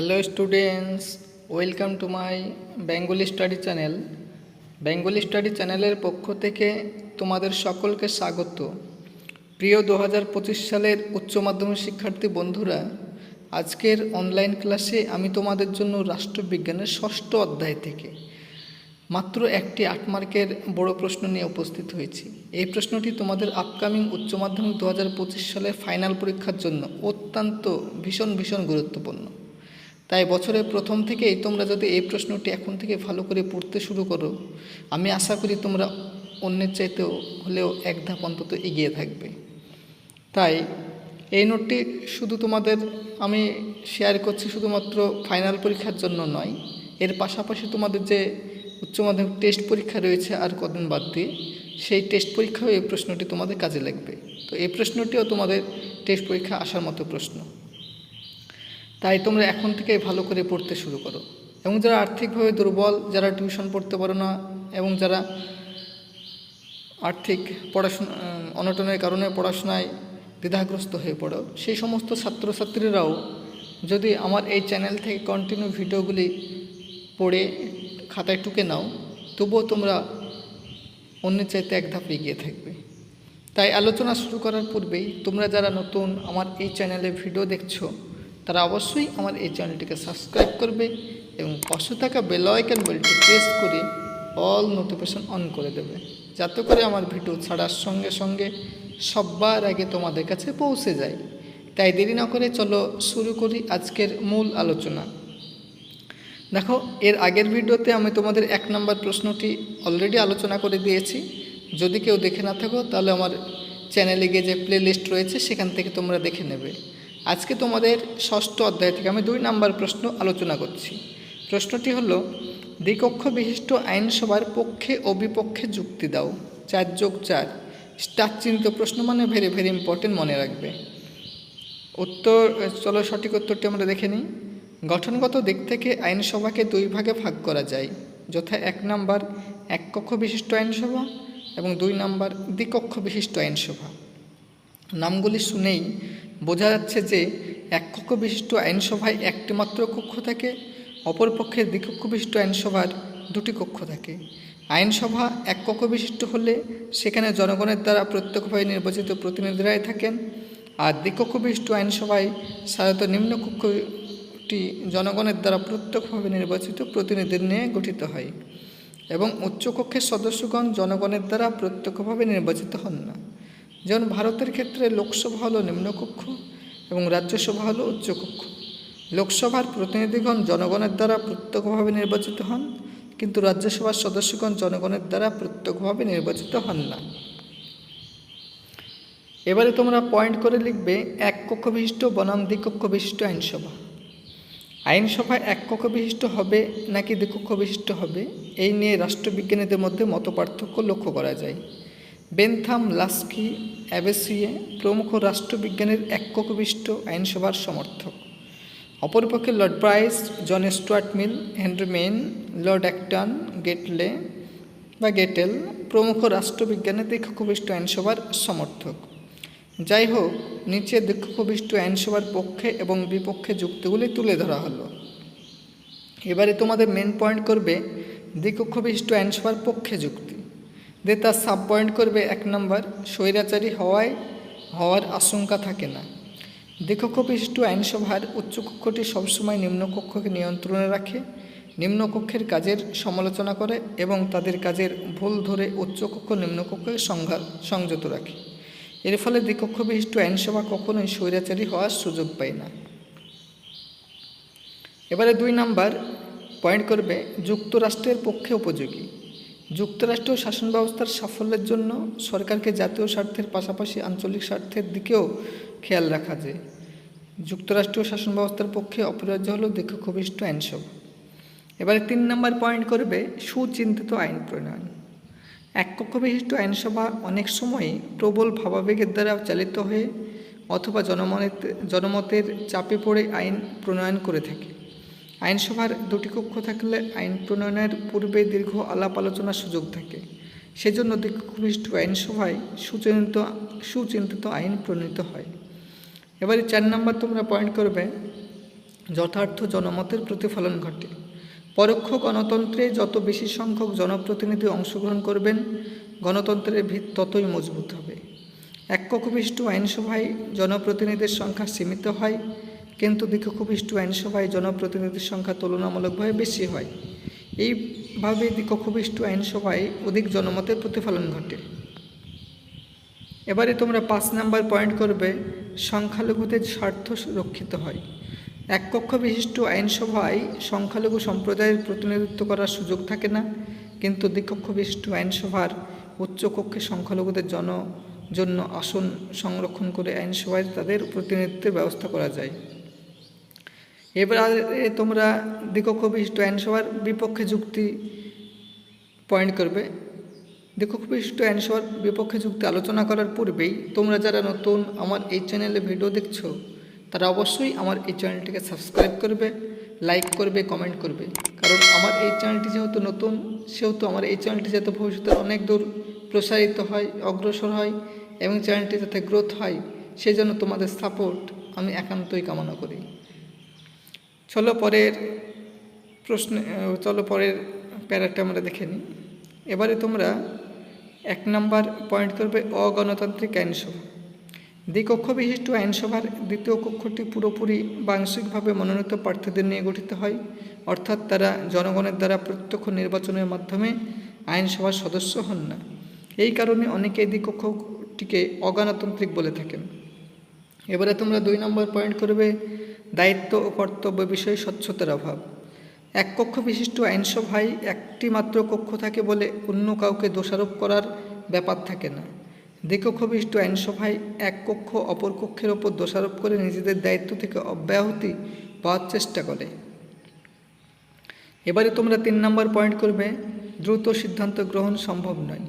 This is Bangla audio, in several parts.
Hello students welcome to my Bengali study channel Bengali study চ্যানেলের পক্ষ থেকে তোমাদের সকলকে স্বাগত। প্রিয় দু হাজার পঁচিশ সালের উচ্চ মাধ্যমিক শিক্ষার্থী বন্ধুরা, আজকের অনলাইন ক্লাসে আমি তোমাদের জন্য রাষ্ট্রবিজ্ঞানের ষষ্ঠ অধ্যায় থেকে মাত্র একটি আট মার্কের বড় প্রশ্ন নিয়ে উপস্থিত হয়েছি। এই প্রশ্নটি তোমাদের আপকামিং উচ্চ মাধ্যমিক দু হাজার পঁচিশ সালের ফাইনাল পরীক্ষার জন্য অত্যন্ত ভীষণ ভীষণ গুরুত্বপূর্ণ। তাই বছরের প্রথম থেকেই তোমরা যদি এই প্রশ্নটি এখন থেকে ভালো করে পড়তে শুরু করো, আমি আশা করি তোমরা অন্যের চাইতেও হলেও এক ধাপ অন্তত এগিয়ে থাকবে। তাই এই নোটটি শুধু তোমাদের আমি শেয়ার করছি শুধুমাত্র ফাইনাল পরীক্ষার জন্য নয়, এর পাশাপাশি তোমাদের যে উচ্চ মাধ্যমিক টেস্ট পরীক্ষা রয়েছে আর কদিন বাদ দিয়ে সেই টেস্ট পরীক্ষাও এই প্রশ্নটি তোমাদের কাজে লাগবে। তো এই প্রশ্নটিও তোমাদের টেস্ট পরীক্ষা আসার মতো প্রশ্ন। তাই তোমরা এখন থেকে ভালো করে পড়তে শুরু করো। এবং যারা আর্থিকভাবে দুর্বল, যারা টিউশন পড়তে পারো না, এবং যারা আর্থিক পড়াশোনা অনটনের কারণে পড়াশোনায় দ্বিধাগ্রস্ত হয়ে পড়ো, সেই সমস্ত ছাত্রছাত্রীরাও যদি আমার এই চ্যানেল থেকে কন্টিনিউ ভিডিওগুলি পড়ে খাতায় টুকে নাও, তবুও তোমরা অন্যের চাইতে এক ধাপ এগিয়ে থাকবে। তাই আলোচনা শুরু করার পূর্বেই তোমরা যারা নতুন আমার এই চ্যানেলে ভিডিও দেখছ তারা অবশ্যই আমার এই চ্যানেলটিকে সাবস্ক্রাইব করবে এবং পাশে থাকা বেল আইকন বেলটি প্রেস করে অল নোটিফিকেশন অন করে দেবে, যাতে করে আমার ভিডিও ছাড়ার সঙ্গে সঙ্গে সবার আগে তোমাদের কাছে পৌঁছে যায়। তাই দেরি না করে চলো শুরু করি আজকের মূল আলোচনা। দেখো, এর আগের ভিডিওতে আমি তোমাদের এক নম্বর প্রশ্নটি অলরেডি আলোচনা করে দিয়েছি। যদি কেউ দেখে না থাকো, তাহলে আমার চ্যানেলে গিয়ে যে প্লে লিস্ট রয়েছে, সেখান থেকে তোমরা দেখে নেবে। আজকে তোমাদের ষষ্ঠ অধ্যায় থেকে আমি দুই নাম্বার প্রশ্ন আলোচনা করছি। প্রশ্নটি হলো, দ্বিকক্ষ বিশিষ্ট আইনসভার পক্ষে ও বিপক্ষে যুক্তি দাও। চার যোগ চার। স্টার চিহ্নিত প্রশ্ন মানে ভেরি ভেরি ইম্পর্টেন্ট মনে রাখবে। উত্তর চলো সঠিক উত্তরটি আমরা দেখে নিই। গঠনগত দিক থেকে আইনসভাকে দুই ভাগে ভাগ করা যায়। যথা এক নাম্বার এক কক্ষ বিশিষ্ট আইনসভা এবং দুই নাম্বার দ্বিকক্ষ বিশিষ্ট আইনসভা। নামগুলি শুনেই বোঝা যাচ্ছে যে এক কক্ষ বিশিষ্ট আইনসভায় একটি মাত্র কক্ষ থাকে অপরপক্ষে দ্বিকক্ষ বিশিষ্ট আইনসভার দুটি কক্ষ থাকে। আইনসভা এক কক্ষ বিশিষ্ট হলে সেখানে জনগণের দ্বারা প্রত্যক্ষভাবে নির্বাচিত প্রতিনিধিরাই থাকেন, আর দ্বিকক্ষ বিশিষ্ট আইনসভায় সাধারণত নিম্ন কক্ষটি জনগণের দ্বারা প্রত্যক্ষভাবে নির্বাচিত প্রতিনিধির নিয়ে গঠিত হয়, এবং উচ্চকক্ষের সদস্যগণ জনগণের দ্বারা প্রত্যক্ষভাবে নির্বাচিত হন না। যেমন ভারতের ক্ষেত্রে লোকসভা হলো নিম্নকক্ষ এবং রাজ্যসভা হলো উচ্চকক্ষ। লোকসভার প্রতিনিধিগণ জনগণের দ্বারা প্রত্যক্ষভাবে নির্বাচিত হন, কিন্তু রাজ্যসভার সদস্যগণ জনগণের দ্বারা প্রত্যক্ষভাবে নির্বাচিত হন না। এবারে তোমরা পয়েন্ট করে লিখবে এক কক্ষ বিশিষ্ট বনাম দ্বিকক্ষ বিশিষ্ট আইনসভা। আইনসভা এক কক্ষ বিশিষ্ট হবে নাকি দ্বিকক্ষ বিশিষ্ট হবে, এই নিয়ে রাষ্ট্রবিজ্ঞানীদের মধ্যে মতপার্থক্য লক্ষ্য করা যায়। বেনথাম লাস্কি অ্যাবেসিয়ে প্রমুখ রাষ্ট্রবিজ্ঞানের এক কক্ষ আইনসভার সমর্থক। অপরপক্ষে Lord Price, John Stuart Mill, Henry Maine Lord Acton, Gettell বা গেটেল প্রমুখ রাষ্ট্রবিজ্ঞানের দীক্ষবিষ্ট আইনসভার সমর্থক। যাই হোক, নিচে দীক্ষবিষ্ট আইনসভার পক্ষে এবং বিপক্ষে যুক্তিগুলি তুলে ধরা হলো। এবারে তোমাদের মেন পয়েন্ট করবে দ্বিকক্ষবিষ্ট আইনসভার পক্ষে যুক্তি। দিয়ে তার সাব পয়েন্ট করবে এক নম্বর, স্বৈরাচারী হওয়ায়, হওয়ার আশঙ্কা থাকে না। দ্বিকক্ষ বিশিষ্ট আইনসভার উচ্চকক্ষটি সবসময় নিম্নকক্ষকে নিয়ন্ত্রণে রাখে, নিম্নকক্ষের কাজের সমালোচনা করে এবং তাদের কাজের ভুল ধরে উচ্চকক্ষ নিম্নকক্ষকে সংঘাত সংযত রাখে। এর ফলে দ্বিকক্ষ বিশিষ্ট আইনসভা কখনোই স্বৈরাচারী হওয়ার সুযোগ পায় না। এবারে দুই নাম্বার, পয়েন্ট করবে যুক্তরাষ্ট্রের পক্ষে উপযোগী। যুক্তরাষ্ট্রীয় শাসন ব্যবস্থার সাফল্যের জন্য সরকারকে জাতীয় স্বার্থের পাশাপাশি আঞ্চলিক স্বার্থের দিকেও খেয়াল রাখা যায় যুক্তরাষ্ট্রীয় শাসন ব্যবস্থার পক্ষে অপরিহার্য হল দীক্ষবিষ্ট আইনসভা। এবারে তিন নম্বর পয়েন্ট করবে সুচিন্তিত আইন প্রণয়ন। এক কক্ষ বিশিষ্ট আইনসভা অনেক সময়ই প্রবল ভাবাবেগের দ্বারা চালিত হয়ে অথবা জনমনের জনমতের চাপে পড়ে আইন প্রণয়ন করে থাকে। আইনসভার দুটি কক্ষ থাকলে আইন প্রণয়নের পূর্বে দীর্ঘ আলাপ আলোচনার সুযোগ থাকে। সেজন্য দীর্ঘবিষ্ট আইনসভায় সুচিন্তিত সুচিন্তিত আইন প্রণীত হয়। এবারে চার নম্বর তোমরা পয়েন্ট করবে, যথার্থ জনমতের প্রতিফলন ঘটে। পরোক্ষ গণতন্ত্রে যত বেশি সংখ্যক জনপ্রতিনিধি অংশগ্রহণ করবেন, গণতন্ত্রের ভিত ততই মজবুত হবে। এককবিষ্ট আইনসভায় জনপ্রতিনিধির সংখ্যা সীমিত হয় কিন্তু দ্বিকক্ষবিষ্ট আইনসভায় জনপ্রতিনিধির সংখ্যা তুলনামূলকভাবে বেশি হয়। এইভাবে দ্বিকক্ষবিষ্ট আইনসভায় অধিক জনমতের প্রতিফলন ঘটে। এবারে তোমরা পাঁচ নাম্বার পয়েন্ট করবে সংখ্যালঘুদের স্বার্থ রক্ষিত হয়। এক কক্ষ বিশিষ্ট আইনসভায় সংখ্যালঘু সম্প্রদায়ের প্রতিনিধিত্ব করার সুযোগ থাকে না, কিন্তু দ্বিকক্ষ বিশিষ্ট আইনসভার উচ্চকক্ষে সংখ্যালঘুদের জন, জন্য আসন সংরক্ষণ করে আইনসভায় তাদের প্রতিনিধিত্বের ব্যবস্থা করা যায়। এবারে তোমরা দ্বিকক্ষ বিশিষ্ট আইনসভার বিপক্ষে যুক্তি পয়েন্ট করবে। দ্বিকক্ষ বিশিষ্ট আইনসভার বিপক্ষে যুক্তি আলোচনা করার পূর্বেই তোমরা যারা নতুন আমার এই চ্যানেলে ভিডিও দেখছ, তারা অবশ্যই আমার এই চ্যানেলটিকে সাবস্ক্রাইব করবে লাইক করবে কমেন্ট করবে। কারণ আমার এই চ্যানেলটি যেহেতু নতুন, সেহেতু আমার এই চ্যানেলটি যাতে ভবিষ্যতে অনেক দূর প্রসারিত হয়, অগ্রসর হয় এবং চ্যানেলটি যাতে গ্রোথ হয়, সেই জন্য তোমাদের সাপোর্ট আমি একান্তই কামনা করি। চলো পরের প্রশ্ন চলো পরের প্যারাটা আমরা দেখে নিই। এবারে তোমরা এক নম্বর পয়েন্ট করবে অগণতান্ত্রিক আইনসভা। দ্বিকক্ষ বিশিষ্ট আইনসভার দ্বিতীয় কক্ষটি পুরোপুরি বাংশিকভাবে মনোনীত প্রার্থীদের নিয়ে গঠিত হয়। অর্থাৎ তারা জনগণের দ্বারা প্রত্যক্ষ নির্বাচনের মাধ্যমে আইনসভার সদস্য হন না। এই কারণে অনেকে এই দ্বিকক্ষটিকে অগণতান্ত্রিক বলে থাকেন। এবারে তোমরা দুই নম্বর পয়েন্ট করবে দায়িত্ব ও কর্তব্য বিষয়ে স্বচ্ছতার অভাব। এক কক্ষ বিশিষ্ট আইনসভায় একটি মাত্র কক্ষ থাকে বলে অন্য কাউকে দোষারোপ করার ব্যাপার থাকে না। দ্বিকক্ষ বিশিষ্ট আইনসভায় এক কক্ষ অপর কক্ষের ওপর দোষারোপ করে নিজেদের দায়িত্ব থেকে অব্যাহতি পাওয়ার চেষ্টা করে। এবারে তোমরা তিন নম্বর পয়েন্ট করবে, দ্রুত সিদ্ধান্ত গ্রহণ সম্ভব নয়।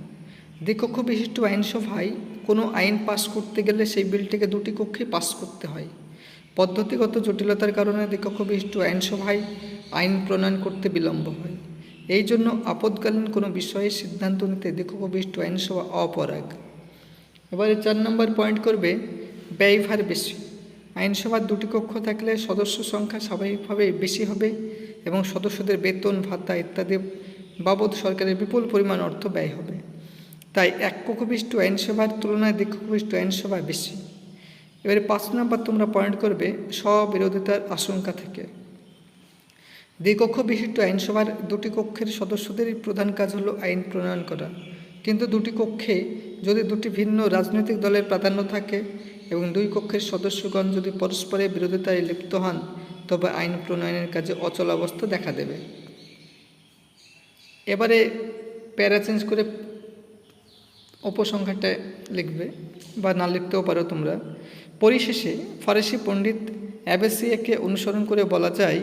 দ্বিকক্ষ বিশিষ্ট আইনসভায় কোনো আইন পাস করতে গেলে সেই বিলটিকে দুটি কক্ষে পাস করতে হয়। পদ্ধতিগত জটিলতার কারণে দ্বিকক্ষ বিশিষ্ট আইনসভায় আইন প্রণয়ন করতে বিলম্ব হয়। এই জন্য আপদকালীন কোনো বিষয়ে সিদ্ধান্ত নিতে দ্বিকক্ষ বিশিষ্ট আইনসভা অপরাগ। এবারে চার নম্বর পয়েন্ট করবে ব্যয়ভার বেশি। আইনসভার দুটি কক্ষ থাকলে সদস্য সংখ্যা স্বাভাবিকভাবে বেশি হবে এবং সদস্যদের বেতন, ভাতা ইত্যাদি বাবদ সরকারের বিপুল পরিমাণ অর্থ ব্যয় হবে। তাই এক কক্ষবিষ্ট আইনসভার তুলনায় দ্বিকক্ষবিষ্ট আইনসভা বেশি। এবারে পাঁচ নম্বর তোমরা পয়েন্ট করবে স্ববিরোধিতার আশঙ্কা থেকে। দ্বিকক্ষ বিশিষ্ট আইনসভার দুটি কক্ষের সদস্যদেরই প্রধান কাজ হলো আইন প্রণয়ন করা। কিন্তু দুটি কক্ষে যদি দুটি ভিন্ন রাজনৈতিক দলের প্রাধান্য থাকে এবং দুই কক্ষের সদস্যগণ যদি পরস্পরের বিরোধিতায় লিপ্ত হন, তবে আইন প্রণয়নের কাজে অচল অবস্থা দেখা দেবে। এবারে প্যারা চেঞ্জ করে উপসংখ্যাটা লিখবে বা না লিখতেও পারো তোমরা। পরিশেষে ফরাসি পণ্ডিত অ্যাবেসিয়াকে অনুসরণ করে বলা যায়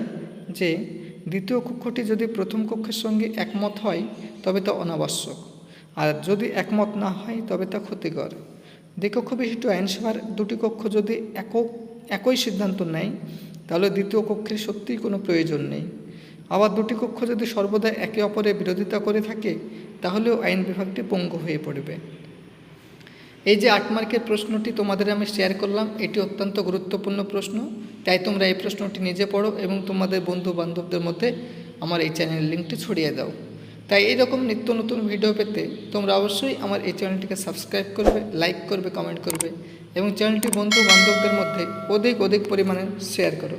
যে, দ্বিতীয় কক্ষটি যদি প্রথম কক্ষের সঙ্গে একমত হয়, তবে তা অনাবশ্যক। আর যদি একমত না হয়, তবে তা ক্ষতিকর। দ্বিকক্ষ বিশিষ্ট আইনসভার দুটি কক্ষ যদি একক, একই সিদ্ধান্ত নেয়, তাহলে দ্বিতীয় কক্ষের সত্যিই কোনো প্রয়োজন নেই। আবার দুটি কক্ষ যদি সর্বদা একে অপরের বিরোধিতা করে থাকে, তাহলেও আইন বিভাগটি পঙ্গু হয়ে পড়বে। এই যে আট মার্কের প্রশ্নটি তোমাদের আমি শেয়ার করলাম, এটি অত্যন্ত গুরুত্বপূর্ণ প্রশ্ন। তাই তোমরা এই প্রশ্নটি নিজে পড়ো এবং তোমাদের বন্ধু বান্ধবদের মধ্যে আমার এই চ্যানেলের লিঙ্কটি ছড়িয়ে দাও। তাই এইরকম নিত্য নতুন ভিডিও পেতে তোমরা অবশ্যই আমার এই চ্যানেলটিকে সাবস্ক্রাইব করবে লাইক করবে কমেন্ট করবে এবং চ্যানেলটি বন্ধু বান্ধবদের মধ্যে অধিক অধিক পরিমাণে শেয়ার করো।